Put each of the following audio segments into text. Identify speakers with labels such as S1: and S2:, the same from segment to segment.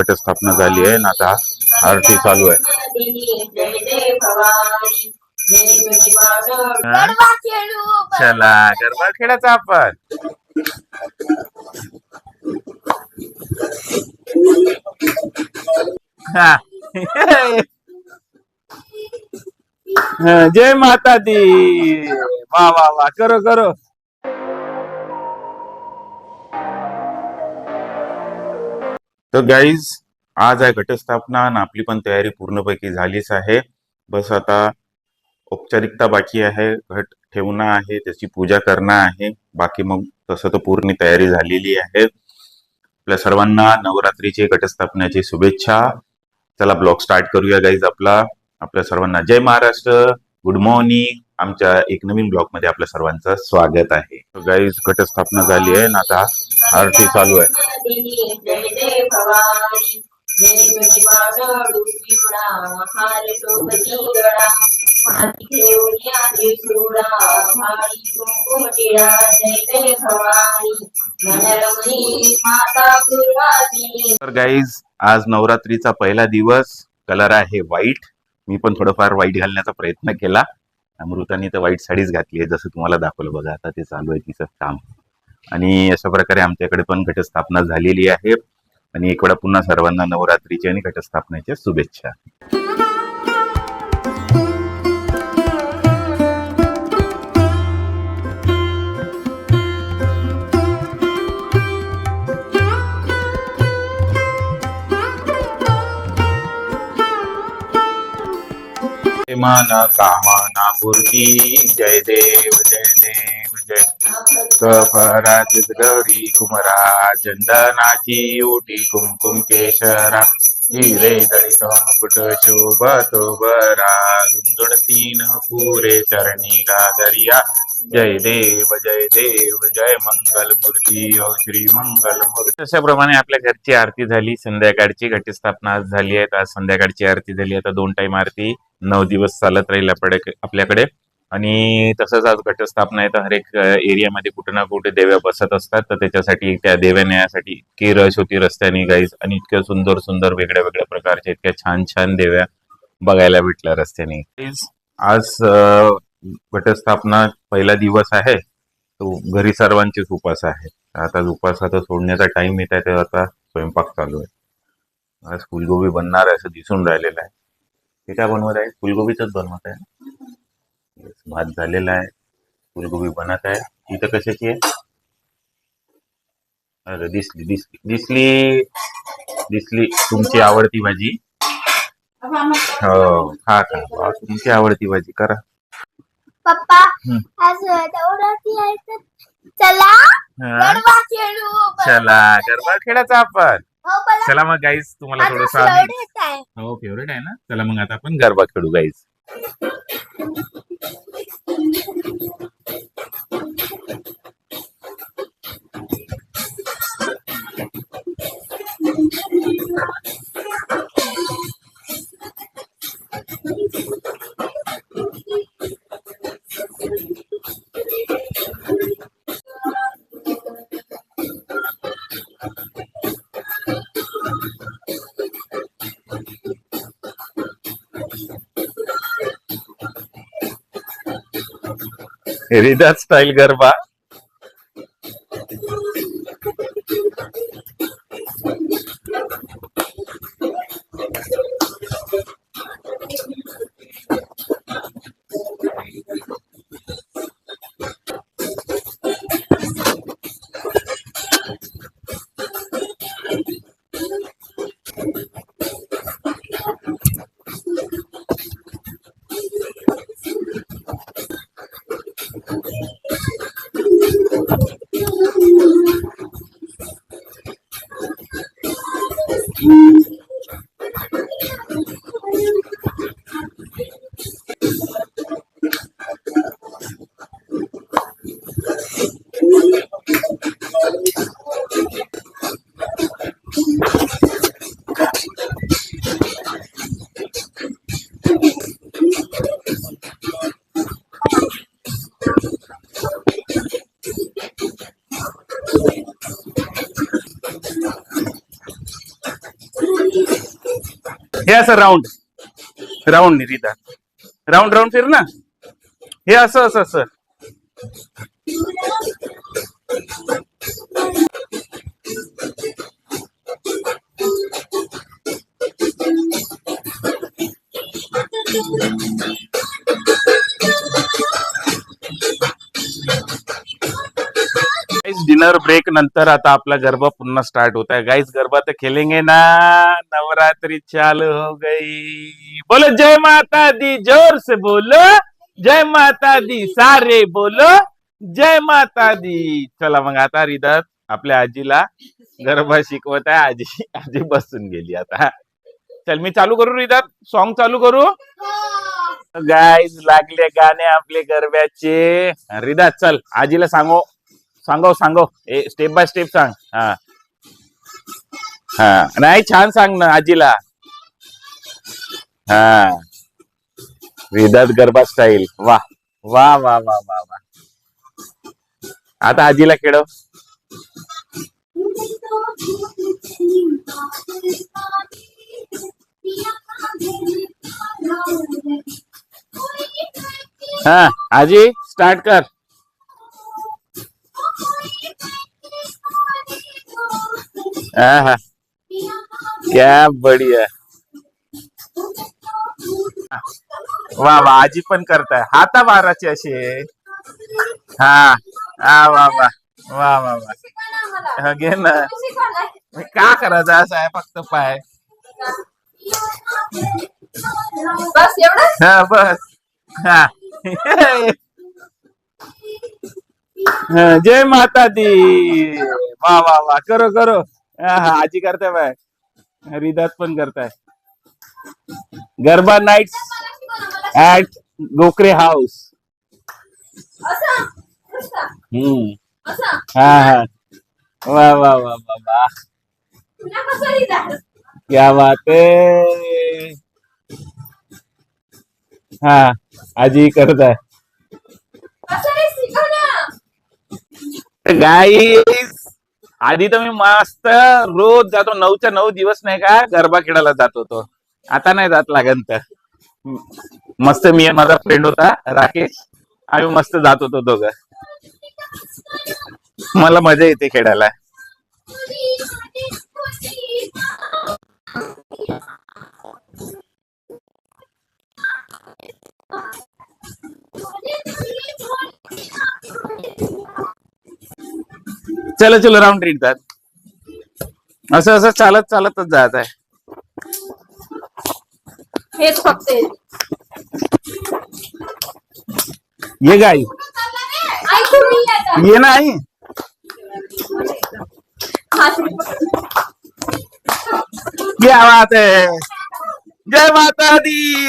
S1: घटस्थापना झाली आहे आणि आता आरती चालू आहे. चला गरबा खेळायचा आपण. जय माता दी वा वा वा. करो करो. तर गाईज आज आहे घटस्थापना आणि आपली पण तयारी पूर्णपैकी झालीच आहे. बस आता औपचारिकता बाकी आहे घट ठेवणं आहे त्याची पूजा करणं आहे. बाकी मग तसं तर पूर्ण तयारी झालेली आहे. आपल्या सर्वांना नवरात्रीची घटस्थापनेची शुभेच्छा. चला ब्लॉग स्टार्ट करूया गाईज आपला. आपल्या सर्वांना जय महाराष्ट्र. गुड मॉर्निंग आमच्या एक नवीन ब्लॉगमध्ये आपल्या सर्वांचं स्वागत आहे. गाईज घटस्थापना झाली आहे ना आता आरती चालू आहे. तर गाईज आज नवरात्रीचा पहिला दिवस. कलर आहे व्हाईट मी पण थोडंफार व्हाईट घालण्याचा प्रयत्न केला. अमृतानी तर व्हाईट साडीच घातली आहे जसं तुम्हाला दाखवलं बघा आता ते चालू आहे तिचं काम. आणि अशा प्रकारे आमच्याकडे पण घटस्थापना झालेली आहे आणि एक वेळा पुन्हा सर्वांना नवरात्रीची आणि घटस्थापनेच्या शुभेच्छा. मन कामना पूर्ती जय देव जय देव जय. कफराज गौरी कुमरा चंदनाची ओटी कुमकुम केशरा. हिरे दळित मुकुट शोभतो बरा रुंदुड तीन पुरे चरणी गादरिया जय देव जय देव जय मंगल मूर्ती ओ श्री मंगल मूर्ती. तशाप्रमाणे आपल्या घरची आरती झाली. संध्याकाळची घटस्थापना आज झाली आहे. आज संध्याकाळची आरती झाली. आता दोन टाइम आरती. नऊ दिवस चालत राहील आपल्याकडे आपल्याकडे. आणि तसंच आज घटस्थापना आहे तर हर एक एरियामध्ये कुठे ना कुठे देव्या बसत असतात. तर त्याच्यासाठी त्या देव्या न्यायासाठी इतकी रश होती रस्त्याने गाईज आणि इतक्या सुंदर सुंदर वेगळ्या वेगळ्या प्रकारच्या इतक्या छान छान देव्या बघायला भेटल्या रस्त्याने. आज घटस्थापना पहिला दिवस आहे. तो घरी सर्वांचेच उपास आहे. आता उपास आता सोडण्याचा टाइम येत आहे तर आता स्वयंपाक चालू आहे. आज फुलगोबी बनणार आहे असं दिसून राहिलेलं आहे. ते काय बनवत आहे फुलगोबीच बनवत आहे. भात झालेला आहे फुलगोबी बनत आहे. इथं कशाची आहे? अरे दिसली दिसली दिसली दिसली. तुमची आवडती भाजी. हो खा खा. तुमची आवडती भाजी करा.
S2: पप्पा. आज चला
S1: हा? चला गरबा खेळायचा आपण.
S2: हो
S1: चला मग गाईज तुम्हाला थोडस हो फेवरेट आहे ना? चला मग आता आपण गरबा खेळू गाईज रिदा स्टाईल गरबा. हे असं राऊंड राऊंड रिता राऊंड राऊंड फिर ना. हे असं असं असं. डिनर ब्रेक नंतर आता आपला गरबा पुन्हा स्टार्ट होत आहे. गाईज गरबा तर खेलेंगे ना. नवरात्री चालू हो गई. बोलो जय माता दी जोर से बोलो. जय माता दी सारे बोलो. जय माता दी. चला मग आता रिदात आपल्या आजीला गरबा शिकवत आहे. आजी आजी बसून गेली आता. चल मी चालू करू रिदात सॉन्ग चालू करू? गाईज लागले गाणे आपले गरब्याचे. रिदात चल आजीला सांगो. सांगो सांगो ए स्टेप बाय स्टेप सांग. हा. हा. नाही छान सांग ना आजीला. हा. विदात गरबा स्टाईल वा. वा वा वा वा वा. आता आजीला खेळव. हा आजी स्टार्ट कर. हा हा। क्या बढ़िया। वा वा आजी पण करताय. हाता मारायचे असे हा हा वा वा वा वा वा घे ना. का करायचं? असं आहे फक्त पाय.
S2: बस एवढं?
S1: हा बस. हा. जय माता दी. वा वा वा करो करो. आजी करताय बाय. रिदात पण करताय. Garba night at Gokhale house hmm. हा हा. वा वा वा वा वा. क्या बात है. हा आजी करत आहे? गाईस आधी तर मी मस्त रोज जातो. नऊच्या नऊ दिवस नाही का गरबा खेळायला जात होतो. आता नाही जात लागन तर. मस्त मी माझा फ्रेंड होता राकेश. आम्ही मस्त जात होतो दोघं. मला मजा येते खेळायला. चलो चलो राऊंड रिडतात असं असं चालत चालतच जात आहे.
S2: हेच फक्त.
S1: ये गाई.
S2: ऐकून मी आता.
S1: ये ना आई
S2: हात रे.
S1: क्या बात है. जय माता दी.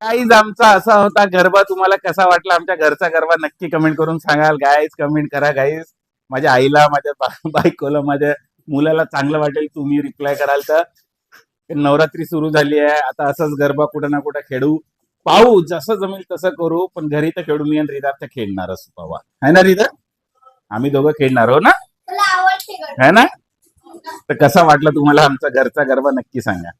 S1: गाईज आमचा असा होता गरबा. तुम्हाला कसा वाटला? आमच्या घरचा गरबा नक्की कमेंट करून सांगाल. गाईज कमेंट करा गाईज माझ्या आईला माझ्या बायकोला माझ्या मुलाला चांगलं वाटेल तुम्ही रिप्लाय कराल तर. नवरात्री सुरू झाली आहे. आता असंच गरबा कुठं ना कुठं खेळू. पाहू जसं जमेल तसं करू. पण घरी तर खेळू मी आणि रिदार तर खेळणारच बाबा. है ना रिदार? आम्ही दोघं खेळणार हो ना? है ना? तर कसा वाटला तुम्हाला आमचा घरचा गरबा? नक्की सांगा.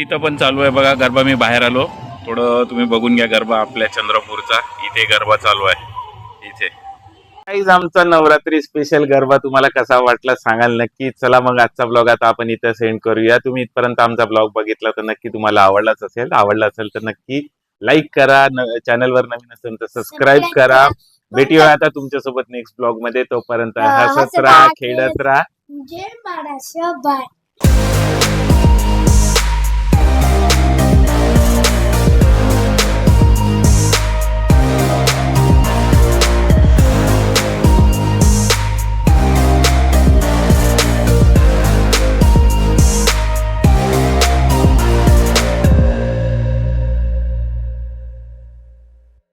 S1: इथं पण चालू आहे बघा गरबा मी बाहेर आलो. थोडं तुम्ही बघून घ्या गरबा आपल्या चंद्रपूरचा. इथे गरबा चालू आहे. इथे. काहीच आमचा नवरात्री स्पेशल गरबा तुम्हाला कसा वाटला सांगाल नक्की? चला मग आजचा ब्लॉग आता आपण इथं सेंड करूया. तुम्ही इथपर्यंत आमचा ब्लॉग बघितला तर नक्की तुम्हाला आवडलाच असेल. आवडला असेल तर नक्की लाईक करा. चॅनलवर नवीन असेल तर सबस्क्राईब करा. भेटूया आता तुमच्यासोबत नेक्स्ट ब्लॉगमध्ये. तोपर्यंत हसत राहा खेळत राहा.
S2: जय महाराष्ट्र बाय.